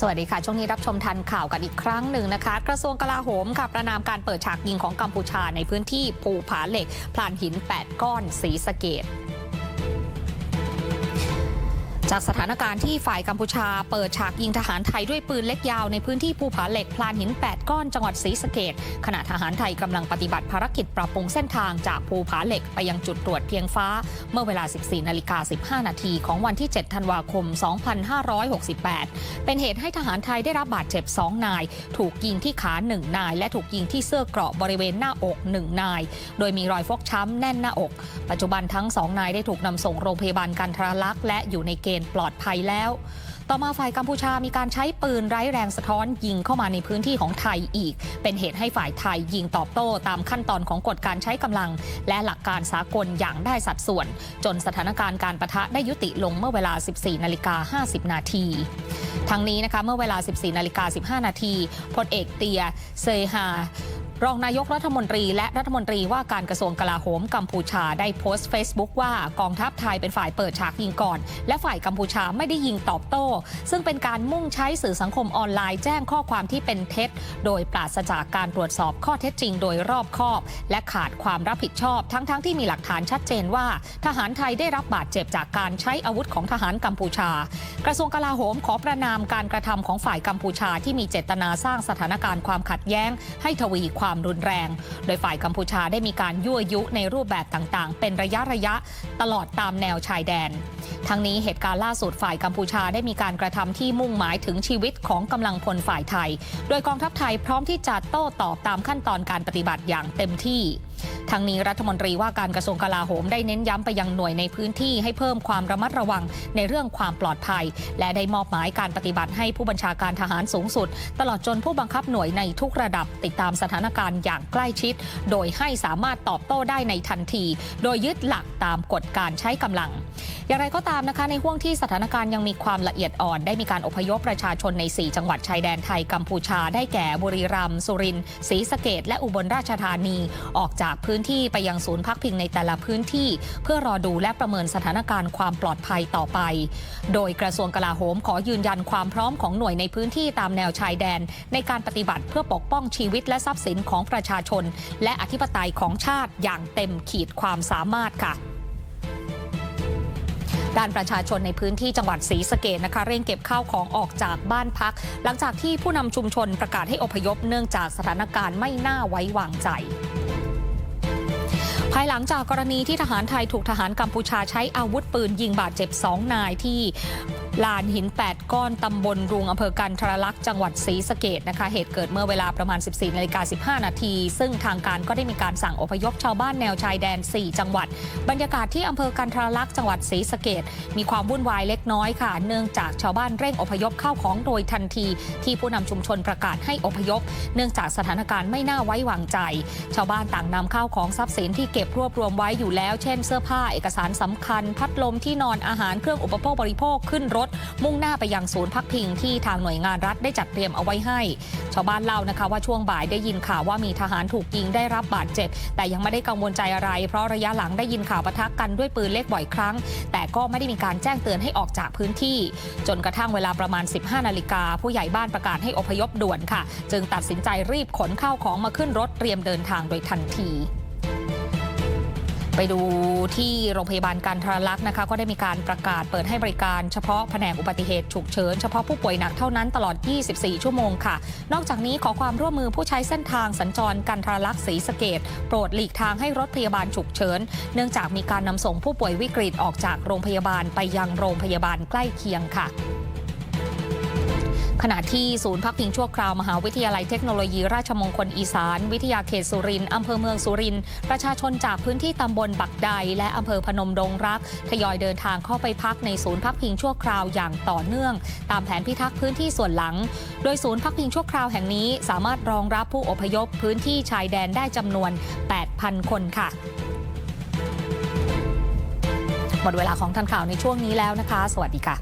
สวัสดีค่ะ ช่วงนี้รับชมทันข่าวกันอีกครั้งหนึ่งนะคะ กระทรวงกลาโหมค่ะประนามการเปิดฉากยิงของกัมพูชาในพื้นที่ภูผาเหล็กพลานหิน 8 ก้อนสีสะเกด จากสถานการณ์ที่ฝ่ายกัมพูชาเปิดฉากยิงทหารไทยด้วยปืนเล็กยาวในพื้นที่ภูผาเหล็กพลานหิน 8 ก้อนจังหวัดศรีสะเกดขณะทหารไทยกำลังปฏิบัติภารกิจปรับปรุงเส้นทางจากภูผาเหล็กไปยังจุดตรวจเพียงฟ้า เมื่อเวลา 14นาฬิกา15 นาทีของวันที่ 7 ธันวาคม 2568 เป็นเหตุให้ทหารไทยได้รับบาดเจ็บ 2 นาย ถูกยิงที่ขา 1 นาย และถูกยิงที่เสื้อเกราะบริเวณหน้าอก 1 นาย โดยมีรอยฟกช้ำแน่นหน้าอก ปัจจุบันทั้ง 2 นายได้ถูกนำส่งโรงพยาบาลกันทราลักษณ์และอยู่ในเกณฑ์ปลอดภัยแล้ว ต่อมาฝ่ายกัมพูชามีการใช้ปืนไร้แรงสะท้อนยิงเข้ามาในพื้นที่ของไทยอีก เป็นเหตุให้ฝ่ายไทยยิงตอบโต้ตามขั้นตอนของกฎการใช้กำลัง และหลักการสากลอย่างได้สัดส่วน จนสถานการณ์การประทะได้ยุติลงเมื่อเวลา 14นาฬิกา50 นาทีทั้งนี้นะคะเมื่อเวลา 14นาฬิกา15 นาทีพลเอกเตียเซฮา รองนายกรัฐมนตรีและรัฐมนตรีว่าการกระทรวงกลาโหมกัมพูชาได้โพสต์ Facebook ว่ากองทัพไทยเป็นฝ่ายเปิดฉากยิงก่อน และฝ่ายกัมพูชาไม่ได้ยิงตอบโต้ ซึ่งเป็นการมุ่งใช้สื่อสังคมออนไลน์แจ้งข้อความที่เป็นเท็จ โดยปราศจากการตรวจสอบข้อเท็จจริงโดยรอบคอบ และขาดความรับผิดชอบ ทั้งๆทที่มีหลักฐานชัดเจนว่า ทหารไทยได้รับบาดเจ็บจากการใช้อาวุธของทหารกัมพูชา กระทรวงกลาโหมขอประนามการกระทำของฝ่ายกัมพูชาที่มีเจตนาสร้างสถานการณ์ความขัดแย้ง ให้ทวีความรุนแรง โดยฝ่ายกัมพูชาได้มีการยั่วยุในรูปแบบต่างๆ เป็นระยะระยะตลอดตามแนวชายแดน ทั้งนี้เหตุการณ์ล่าสุดฝ่ายกัมพูชาได้มีการกระทำที่มุ่งหมายถึงชีวิตของกำลังพลฝ่ายไทย โดยกองทัพไทยพร้อมที่จะโต้ตอบตามขั้นตอนการปฏิบัติอย่างเต็มที่ ทั้งนี้รัฐมนตรีว่าการกระทรวงกลาโหมได้เน้นย้ำไปยังหน่วยในพื้นที่ให้เพิ่มความระมัดระวังในเรื่องความปลอดภัย และได้มอบหมายการปฏิบัติให้ผู้บัญชาการทหารสูงสุด ตลอดจนผู้บังคับหน่วยในทุกระดับติดตามสถานการณ์อย่างใกล้ชิด โดยให้สามารถตอบโต้ได้ในทันที โดยยึดหลักตามกฎการใช้กำลัง อย่างไรก็ตามนะคะในห่วงที่สถานการณ์ยังมีความละเอียดอ่อน ได้มีการอพยพประชาชนใน 4 จังหวัดชายแดนไทยกัมพูชาได้แก่บุรีรัมย์สุรินทร์ศรีสะเกดและอุบลราชธานีออกจากพื้นที่ไปยังศูนย์พักพิงในแต่ละพื้นที่ เพื่อรอดูและประเมินสถานการณ์ความปลอดภัยต่อไป โดยกระทรวงกลาโหมขอยืนยันความพร้อมของหน่วยในพื้นที่ตามแนวชายแดน ในการปฏิบัติเพื่อปกป้องชีวิตและทรัพย์สินของประชาชน และอธิปไตยของชาติอย่างเต็มขีดความสามารถค่ะด้านประชาชนในพื้นที่จังหวัดศรีสะเกดนะคะ เร่งเก็บข้าวของออกจากบ้านพัก หลังจากที่ผู้นำชุมชนประกาศให้อพยพเนื่องจากสถานการณ์ไม่น่าไว้วางใจ ภายหลังจากกรณีที่ทหารไทยถูกทหารกัมพูชาใช้อาวุธปืนยิงบาดเจ็บสองนายที่ ลานหิน 8 ก้อนตำบลรุงอำเภอกันทรลักษณ์จังหวัดศรีสะเกดนะคะเหตุเกิดเมื่อเวลาประมาณ 14นาฬิกา15 นาที ซึ่งทางการก็ได้มีการสั่งอพยพชาวบ้านแนวชายแดน 4 จังหวัด บรรยากาศที่อำเภอกันทรลักษณ์จังหวัดศรีสะเกดมีความวุ่นวายเล็กน้อยค่ะ เนื่องจากชาวบ้านเร่งอพยพเข้าของโดยทันที ที่ผู้นำชุมชนประกาศให้อพยพ เนื่องจากสถานการณ์ไม่น่าไว้วางใจ ชาวบ้านต่างนำข้าวของทรัพย์สินที่เก็บรวบรวมไว้อยู่แล้ว เช่น เสื้อผ้าเอกสารสำคัญ พัดลมที่นอนอาหารเครื่องอุปโภคบริโภคขึ้นรถมุ่งหน้าไปยังศูนย์พักพิงที่ทางหน่วยงานรัฐได้จัดเตรียมเอาไว้ให้ ชาวบ้านเล่านะคะว่าช่วงบ่ายได้ยินข่าวว่ามีทหารถูกยิงได้รับบาดเจ็บ แต่ยังไม่ได้กังวลใจอะไร เพราะระยะหลังได้ยินข่าวปะทะกันด้วยปืนเล็กบ่อยครั้ง แต่ก็ไม่ได้มีการแจ้งเตือนให้ออกจากพื้นที่ จนกระทั่งเวลาประมาณ 15 นาฬิกาผู้ใหญ่บ้านประกาศให้อพยพด่วนค่ะ จึงตัดสินใจรีบขนข้าวของมาขึ้นรถเตรียมเดินทางโดยทันที ไปดูที่โรงพยาบาลการทรลักษณ์นะคะก็ได้มีการประกาศเปิดให้บริการเฉพาะแผนกอุบัติเหตุฉุกเฉินเฉพาะผู้ป่วยหนักเท่านั้นตลอด 24 ชั่วโมงค่ะ นอกจากนี้ขอความร่วมมือผู้ใช้เส้นทางสัญจรกันทรลักษณ์ศรีสะเกดโปรดหลีกทางให้รถพยาบาลฉุกเฉินเนื่องจากมีการนำส่งผู้ป่วยวิกฤตออกจากโรงพยาบาลไปยังโรงพยาบาลใกล้เคียงค่ะ ขณะที่ศูนย์พักพิงชั่วคราวมหาวิทยาลัยเทคโนโลยีราชมงคลอีสาน วิทยาเขตสุรินทร์อำเภอเมืองสุรินทร์ประชาชนจากพื้นที่ตำบลบักใด และอำเภอพนมดงรัก ทยอยเดินทางเข้าไปพักในศูนย์พักพิงชั่วคราวอย่างต่อเนื่อง ตามแผนพิทักษ์พื้นที่ส่วนหลัง โดยศูนย์พักพิงชั่วคราวแห่งนี้ สามารถรองรับผู้อพยพพื้นที่ชายแดนได้จำนวน 8,000 คนค่ะหมดเวลาของทันข่าวในช่วงนี้แล้วนะคะ สวัสดีค่ะ